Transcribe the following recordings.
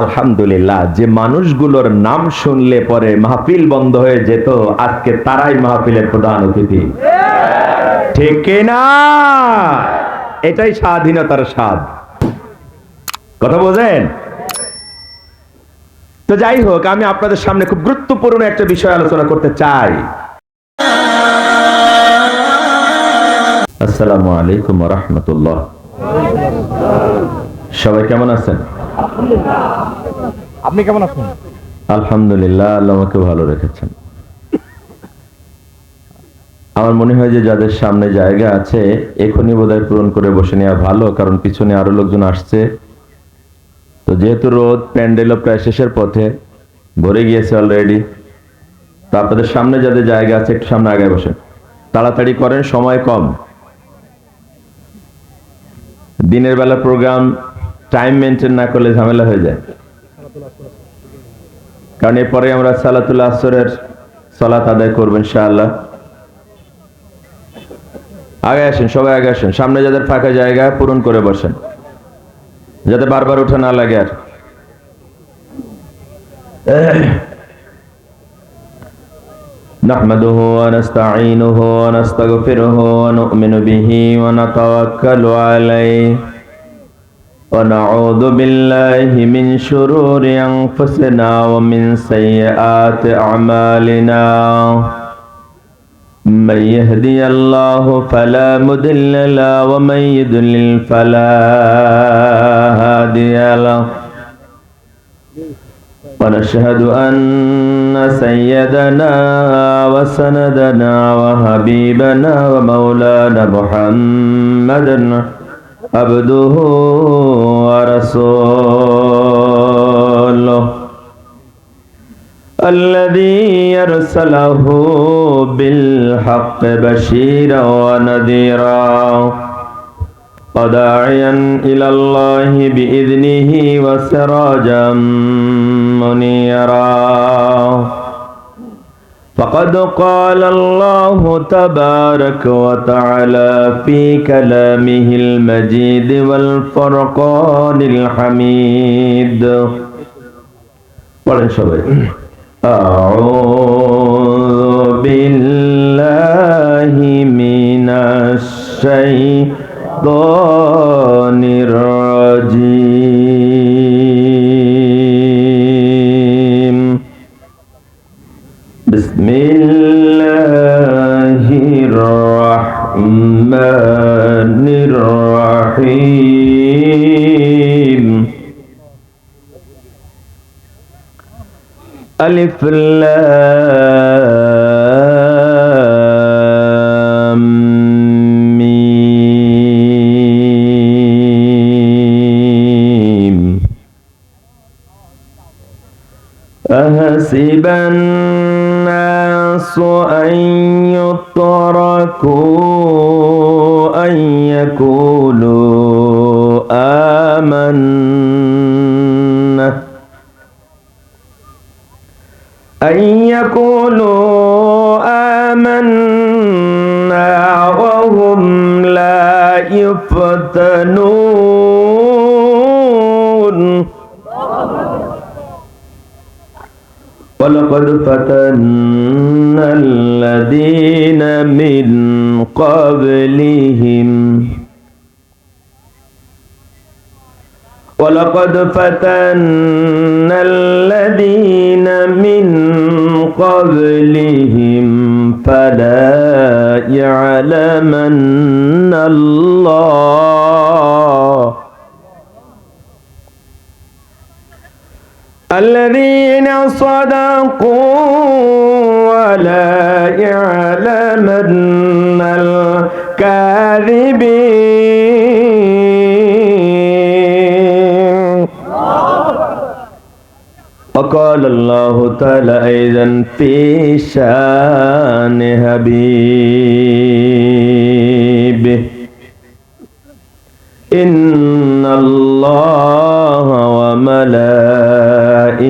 আলহামদুলিল্লাহ, যে মানুষগুলোর নাম শুনলে পরে মাহফিল বন্ধ হয়ে যেত, আজকে তারাই মাহফিলের প্রধান অতিথি। ঠিক না? এটাই স্বাধীনতার স্বাদ। কথা বোঝেন? তো যাই হোক, আমি আপনাদের সামনে খুব গুরুত্বপূর্ণ একটা বিষয় আলোচনা করতে চাই। আসসালামু আলাইকুম রহমতুল্লাহ। সবাই কেমন আছেন? আপনি কেমন আছেন? আলহামদুলিল্লাহ, আল্লাহ আমাকে ভালো রেখেছেন। আমার মনে হয় যে যাদের সামনে জায়গা আছে, এখনই বোধহয় পূরণ করে বসে নেওয়া ভালো, কারণ পিছনে আরও লোকজন আসছে। তো যেহেতু রোদ, প্যান্ডেলও প্রায় শেষের পথে, ভরে গিয়েছে অলরেডি তো আপনাদের সামনে যাদের জায়গা আছে, একটু সামনে আগে বসে তাড়াতাড়ি করেন, সময় কম। দিনের বেলা প্রোগ্রাম টাইম মেনটেন না করলে ঝামেলা হয়ে যায় কারণ এরপরে আমরা সালাতুল আসরের সালাত আদায় করবো ইনশাআল্লাহ আগে আসেন সবাই আগে আসেন সামনে যাদের ফাঁকা জায়গা পূরণ করে বসেন যাতে বারবার উঠে না লাগে আর نحمده ونستعينه ونستغفره ونؤمن به ونتوكل عليه ونعوذ بالله من شرور أنفسنا ومن سيئات أعمالنا. من يهدي الله فلا مضل له ومن يضلل فلا هادي له. ونشهد أن سيدنا وسندنا وحبيبنا ومولانا محمدا عبده ورسوله. الذي يرسله بالحق بشيرا ونذيرا. وداعيا إلى الله بإذنه وسراجا منيرا. فقد قال الله تبارك وتعالى في كلامه المجيد والفرقان الحميد. أعوذ بالله من الشيطان الرجيم. ألف لام ميم. أحسب الناس أن يتركوا أن يقولوا ولقد فتنا الذين من قبلهم. ولقد فتنا الذين من قبلهم. فلا يعلمن الله الذين صدقوا ولا يعلمن الكاذبين. وقال الله تعالى أيضا في شأن حبيبه. إن الله وملائكته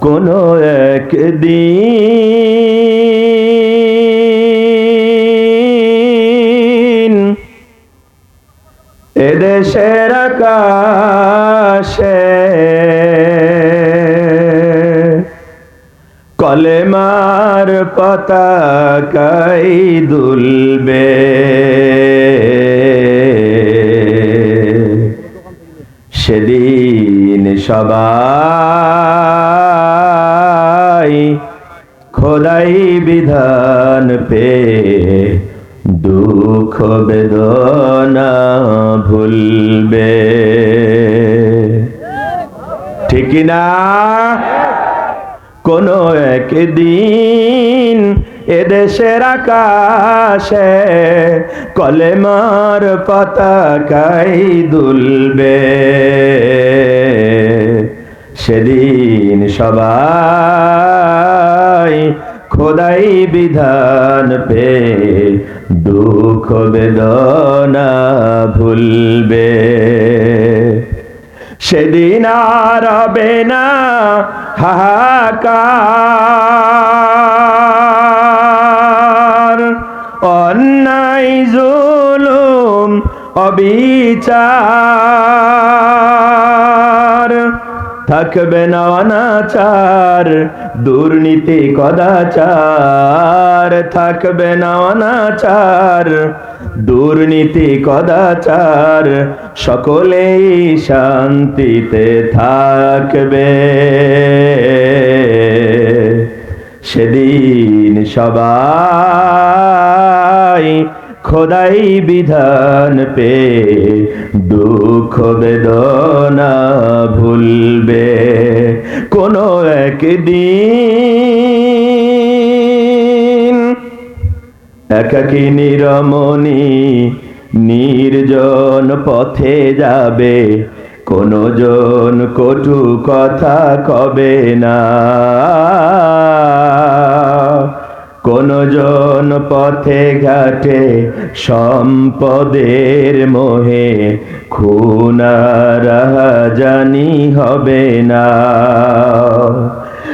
কোন একদিন এদেশের আকাশে কলেমার পতাকাই দুলবে। সেদিন সবাই খোদাই বিধান পে দুঃখ বেদনা ভুলবে। ঠিক না কোন একদিন এদেশের আকাশে কলেমার পতাকাই দুলবে। সেদিন সবাই খোদাই বিধান পে দুঃখ বেদনা ভুলবে। সেদিন আর হবে না হাহাকার। অন্যায় জুলুম অবিচার থাকবে না অনাচার, দুর্নীতি কদাচার। থাকবে না অনাচার, দুর্নীতি কদাচার। সকলেই শান্তিতে থাকবে। সেদিন সবাই খোদাই বিধান পে দুঃখ বেদনা ভুলবে কোনো একদিন। একাকি নিরমণি নির্জন পথে যাবে কোনো জন কটু কথা কবে না। কোন জন পথে ঘাটে সম্পদের মোহে, খুনারা জানি হবে না।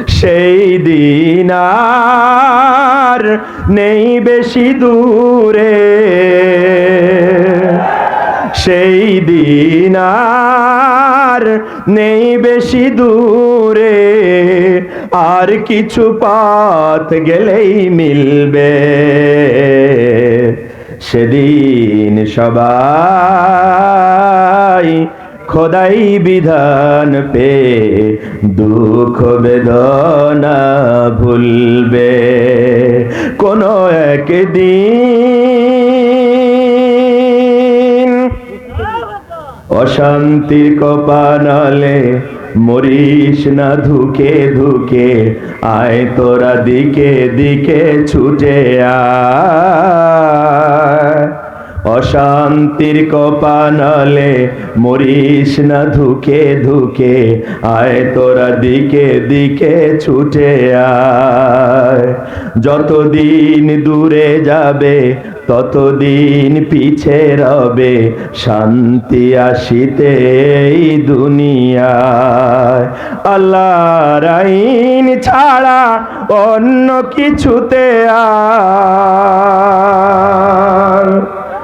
সেই দিন আর নেই বেশি দূরে। সেই দিন আর নেই বেশি দূরে। আর কিছু পথ গেলেই মিলবে। সেদিন সবাই খোদাই বিধান পে দুঃখ বেদনা ভুলবে। কোনো একদিন অশান্তির কপানালে মরিস না ধুকে ধুকে আয় তোরা দিকে দিকে ছুটে আয়। অশান্তির কপানালে মরিস না ধুকে ধুকে, আয় তোরা দিকে দিকে ছুটে আয়। যতদিন দূরে যাবে, ততদিন পিছে রবে, শান্তি আসিতে এই দুনিয়ায়। আল্লাহর আইন ছাড়া অন্য কিছুতে আর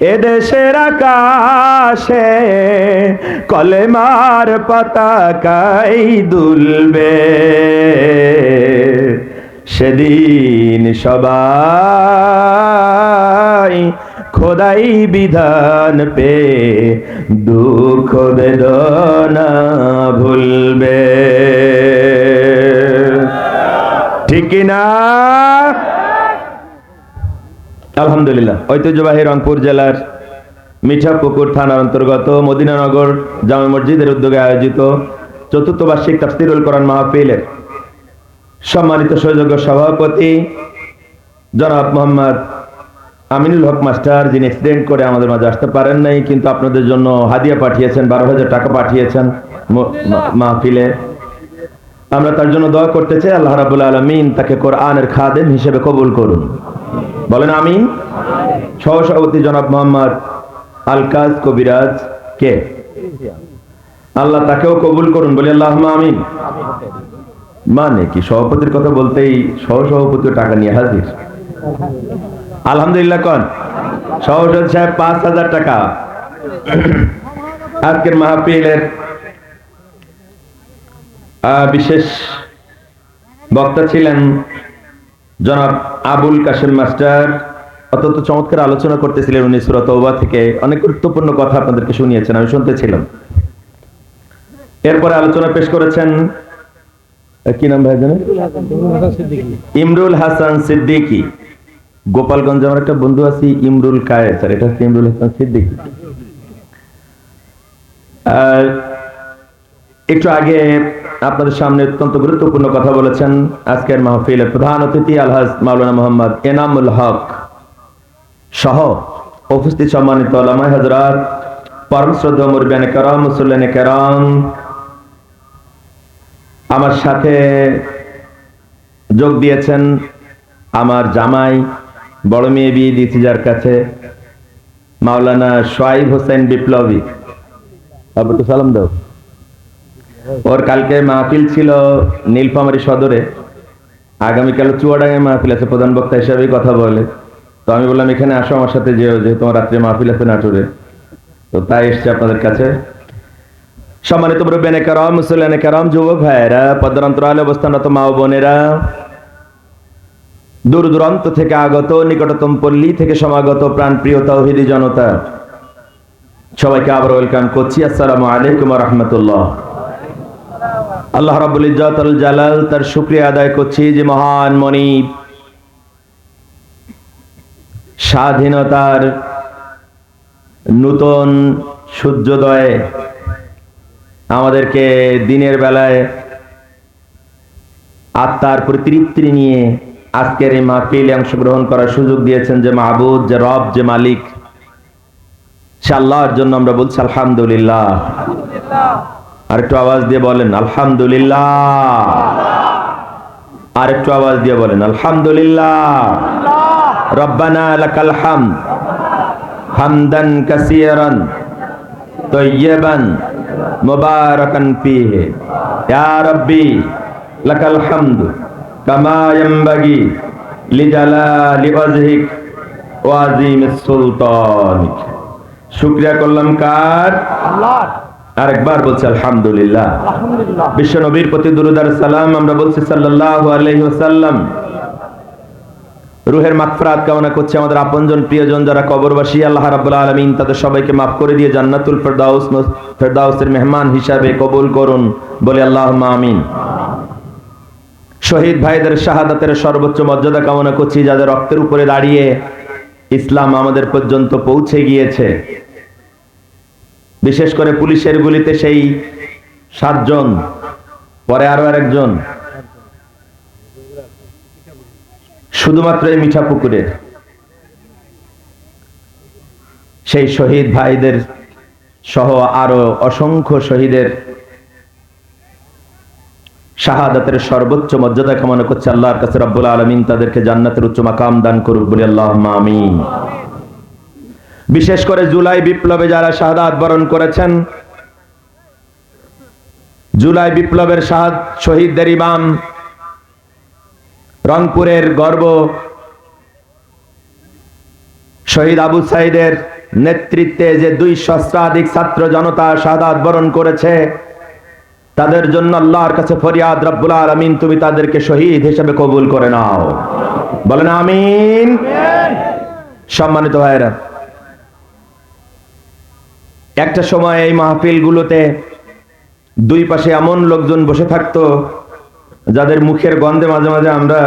এদেশের আকাশে কলেমার পতাকাই দুলবে। সেদিন সবাই খোদাই বিধান পে দুঃখ বেদনা ভুলবে। ঠিক না আলহামদুলিল্লাহ। ঐতিহ্যবাহী রংপুর জেলার মিঠাপুকুর থানার অন্তর্গত মদিনানগর জামে মসজিদের উদ্যোগে আয়োজিত চতুর্থ বার্ষিক তাফসিরুল কোরআন মাহফিলের সম্মানিত সহযোগ্য সভাপতি জনাব মোহাম্মদ আমিনুল হক মাস্টার, যিনি অ্যাক্সিডেন্ট করে আমাদের মাঝে আসতে পারেন নাই, কিন্তু আপনাদের জন্য হাদিয়া পাঠিয়েছেন, বারো হাজার টাকা পাঠিয়েছেন মাহফিলে। আমরা তার জন্য দোয়া করতে চাই, আল্লাহ রাবুল আলমিন তাকে কোরআনের খাদেম হিসেবে কবুল করুন। বলেন আমিন। সহসভাপতি জনাব মোহাম্মদ আলকাজ কবিরাজ কে? আল্লাহ তাকেও কবুল করুন, বলি আল্লাহ আমিন। মানে কি, সভাপতির কথা বলতেই সহসভাপতি টাকা নিয়ে হাজির? আলহামদুলিল্লাহ কন সভাপতি সাহেব পাঁচ হাজার টাকা। আজকের মাহফিলের বিশেষ বক্তা ছিলেন জনাব আবুল কাশেম মাস্টার, অত্যন্ত চমৎকার আলোচনা করতেছিলেন উনি সুরত থেকে। অনেক গুরুত্বপূর্ণ কথা আপনাদেরকে শুনিয়েছেন, আমি শুনতেছিলাম। এরপরে আলোচনা পেশ করেছেন কি নাম ভাই জানেন? ইমরুল হাসান সিদ্দিকী। গোপালগঞ্জ আমার একটা বন্ধু আছে, ইমরুল কায়ের স্যার এটা হচ্ছে ইমরুল হাসান সিদ্দিকী। আর একটু আগে আপনাদের সামনে অত্যন্ত গুরুত্বপূর্ণ কথা বলেছেন আজকের মাহফিলের প্রধান অতিথি আলহাজ মাওলানা মোহাম্মদ এনামুল হক সহ উপস্থিত সম্মানিত ওলামায়ে হযরত, পরম শ্রদ্ধা মুরবিয়ানে কেরাম মুসল্লানে কেরাম, আমার সাথে যোগ দিয়েছেন আমার জামাই, বড় মেয়ে দিয়েছি যার কাছে, মাওলানা সোয়াইব হোসেন বিপ্লবী। একটু সালাম দাও। ওর কালকে মাহফিল ছিল নীলফামারী সদরে। আগামীকাল চুয়াডাঙ্গায় মাহফিল আছে, প্রধান বক্তা হিসাবেই কথা বলে। তো আমি বললাম, এখানে আসো আমার সাথে, যেও, যেহেতু তোমার রাত্রে মাহফিল আছে নাটোরে। তো তাই এসছে আপনাদের কাছে। সম্মানিত কারাম কারাম, যুবক ভাইয়েরা অবস্থানরত মা বোনেরা, দূর দূরান্ত থেকে আগত, নিকটতম পল্লী থেকে সমাগত প্রাণপ্রিয় তৌহিদি জনতা, সবাইকে আবার ওয়েলকাম করছি। আসসালামু আলাইকুম রহমতুল্লাহ। আল্লাহ রাবুল ইজ্জত আল জালাল তার শুক্রিয়া আদায় করছি যে মহান মনিব। স্বাধীনতার নূতন সূর্যোদয়ে আমাদেরকে দিনের বেলায় আত্মার প্রতৃপ্তি নিয়ে আজকের এই মাহফিলে অংশগ্রহণ করার সুযোগ দিয়েছেন যে মাহবুদ, যে রব, যে মালিক। সে আল্লাহর জন্য আমরা বলছি আলহামদুলিল্লাহ। আর একটু আওয়াজ দিয়ে বলেন, আলহামদুলিল্লাহ। আর একটু আওয়াজ দিয়ে বলেন, আলহামদুলিল্লাহ। রব্বানা হামদান হামদ লিজালালি সুলতানিক। শুকরিয়া করলাম কার? আরেকবার বলছি আলহামদুলিল্লাহ। বিশ্ব নবীর প্রতি দুরুদার সালাম আমরা বলছি সাল্লাল্লাহু আলাইহি ওয়াসাল্লাম। রুহের মাগফিরাত কামনা করছি আমাদের আপনজন প্রিয়জন যারা কবরবাসী আল্লাহ রাব্বুল আলামিন তাদের সবাইকে মাফ করে দিয়ে জান্নাতুল ফেরদাউস ফেরদাউসের মেহমান হিসাবে কবুল করুন। বলে আল্লাহুম্মা আমিন। শহীদ ভাইদের শাহাদাতের সর্বোচ্চ মর্যাদা কামনা করছি যাদের রক্তের উপরে দাঁড়িয়ে ইসলাম আমাদের পর্যন্ত পৌঁছে গিয়েছে। বিশেষ করে পুলিশের গুলিতে সেই সাতজন, পরে আরও আরেকজন। শুধুমাত্র এই মিঠা পুকুরের সেই শহীদ ভাইদের সহ আরও অসংখ্য শহীদের শাহাদাতের সর্বোচ্চ মর্যাদা কামনা করছে। আল্লাহর কাছে রব্বুল আলমিন তাদেরকে জান্নাতের উচ্চ মাকাম দান করুক, বলে আল্লাহ আমিন। বিশেষ করে জুলাই বিপ্লবে যারা শাহাদাত বরণ করেছেন, জুলাই বিপ্লবের শাহাদ শহীদদের ইমাম, রংপুরের গর্ব শহীদ আবু সাইদের নেতৃত্বে যে দুই সহস্রাধিক ছাত্র জনতা শাহাদ বরণ করেছে, তাদের জন্য আল্লাহর কাছে ফরিয়াদ, রব্বুল আলামিন, তুমি তাদেরকে শহীদ হিসেবে কবুল করে নাও। বলেন আমিন। সম্মানিত ভাইরা একটা সময় এই মাহফিলগুলোতে দুই পাশে এমন লোকজন বসে থাকতো, যাদের মুখের গন্ধে মাঝে মাঝে আমরা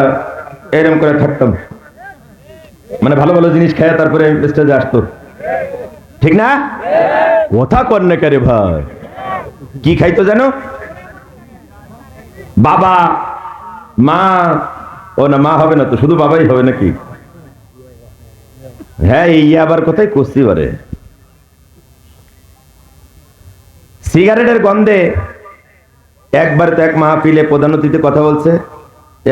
এরম করে থাকতাম। মানে ভালো ভালো জিনিস খায় তারপরে স্টেজে আসতো। ঠিক না? কথা কন্যা রে ভাই। কি খাইতো জানো? বাবা, মা, ও না, মা হবে না তো, শুধু বাবাই হবে নাকি? হ্যাঁ এই আবার কোথায় কষতে পারে সিগারেটের গন্ধে একবার তো এক মাহফিলে প্রধান অতিথি কথা বলছে।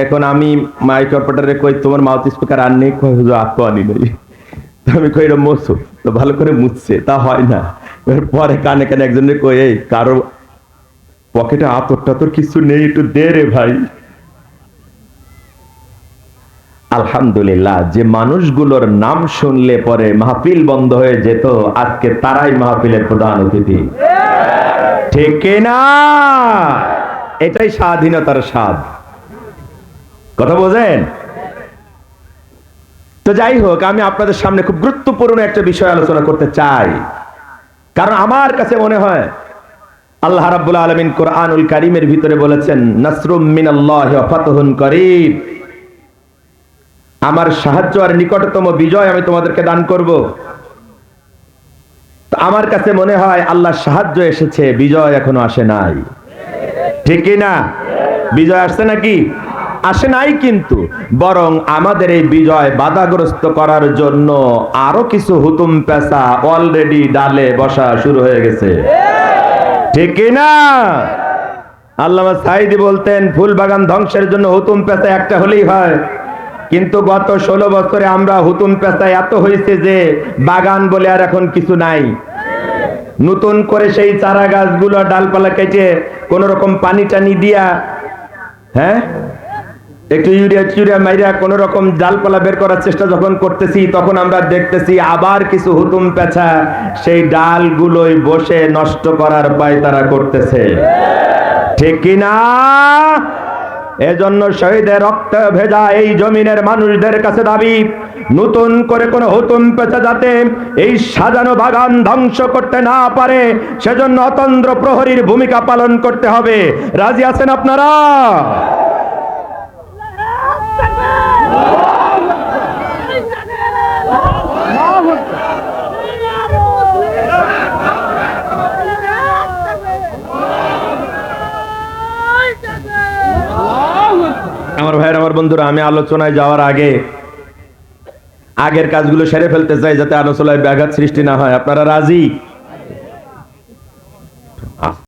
এখন আমি মাইক অপারেটরে কই, তোমার মাউথ স্পিকার আর নেই? কই, হুজুর আপু আনি নাই। আমি কই এটা মোছো তো ভালো করে মুছছে, তা হয় না। পরে কানে কানে একজনের কই, এই, কারও পকেটে আতর টাতর কিছু নেই, একটু দে রে ভাই। আলহামদুলিল্লাহ, যে মানুষগুলোর নাম শুনলে পরে মাহফিল বন্ধ হয়ে যেত, আজকে তারাই মাহফিলের প্রধান অতিথি। ঠিক না এটাই স্বাধীনতার স্বাদ। কথা বোঝেন? তো যাই হোক, আমি আপনাদের সামনে খুব গুরুত্বপূর্ণ একটা বিষয় আলোচনা করতে চাই। কারণ আমার কাছে মনে হয়, আল্লাহ রাব্বুল আলামিন কোরআনুল কারীমের ভিতরে বলেছেন, নাসরুম মিনাল্লাহি ওয়া ফাতহুন করিব। আমার সাহায্য আর নিকটতম বিজয় আমি তোমাদেরকে দান করব। আমার কাছে মনে হয় আল্লাহর সাহায্য এসেছে, বিজয় এখনও আসে নাই। ঠিক না? বিজয় আসছে নাকি? আসে নাই কিন্তু। বরং আমাদের এই বিজয় বাধাগ্রস্ত করার জন্য আরও কিছু হুতুম পেশা অলরেডি ডালে বসা শুরু হয়ে গেছে। ঠিক না? আল্লামা সাইদি বলতেন ফুল বাগান ধ্বংসের জন্য হুতুম পেশা একটা হলেই হয়। কিন্তু গত ষোলো বছরে আমরা হুতুম পেশায় এত হয়েছে যে বাগান বলে আর এখন কিছু নাই। নতুন করে সেই চারা গাছগুলো ডালপালা কেটে কোন রকম পানি টানি দিয়া হ্যাঁ? একটু ইউরিয়া চিউরিয়া মাইরা কোন রকম ডালপালা বের করার চেষ্টা যখন করতেছি, তখন আমরা দেখতেছি আবার কিছু হুতুম পেঁচা সেই ডালগুলোই বসে নষ্ট করার পায় তারা করতেছে। ঠিক কিনা? এজন্য শহীদের রক্ত ভেজা এই জমিনের মানুষদের কাছে দাবি, নতুন করে কোন হুতুম পেঁচা যাতে এই সাজানো বাগান ধ্বংস করতে না পারে, সেজন্য অতন্ত্র প্রহরীর ভূমিকা পালন করতে হবে। রাজি আছেন আপনারা আমার ভাইয়ের আমার বন্ধুরা, আমি আলোচনায় যাওয়ার আগে আগের কাজগুলো সেরে ফেলতে চাই যাতে আলোচনায় ব্যাঘাত সৃষ্টি না হয়। আপনারা রাজি?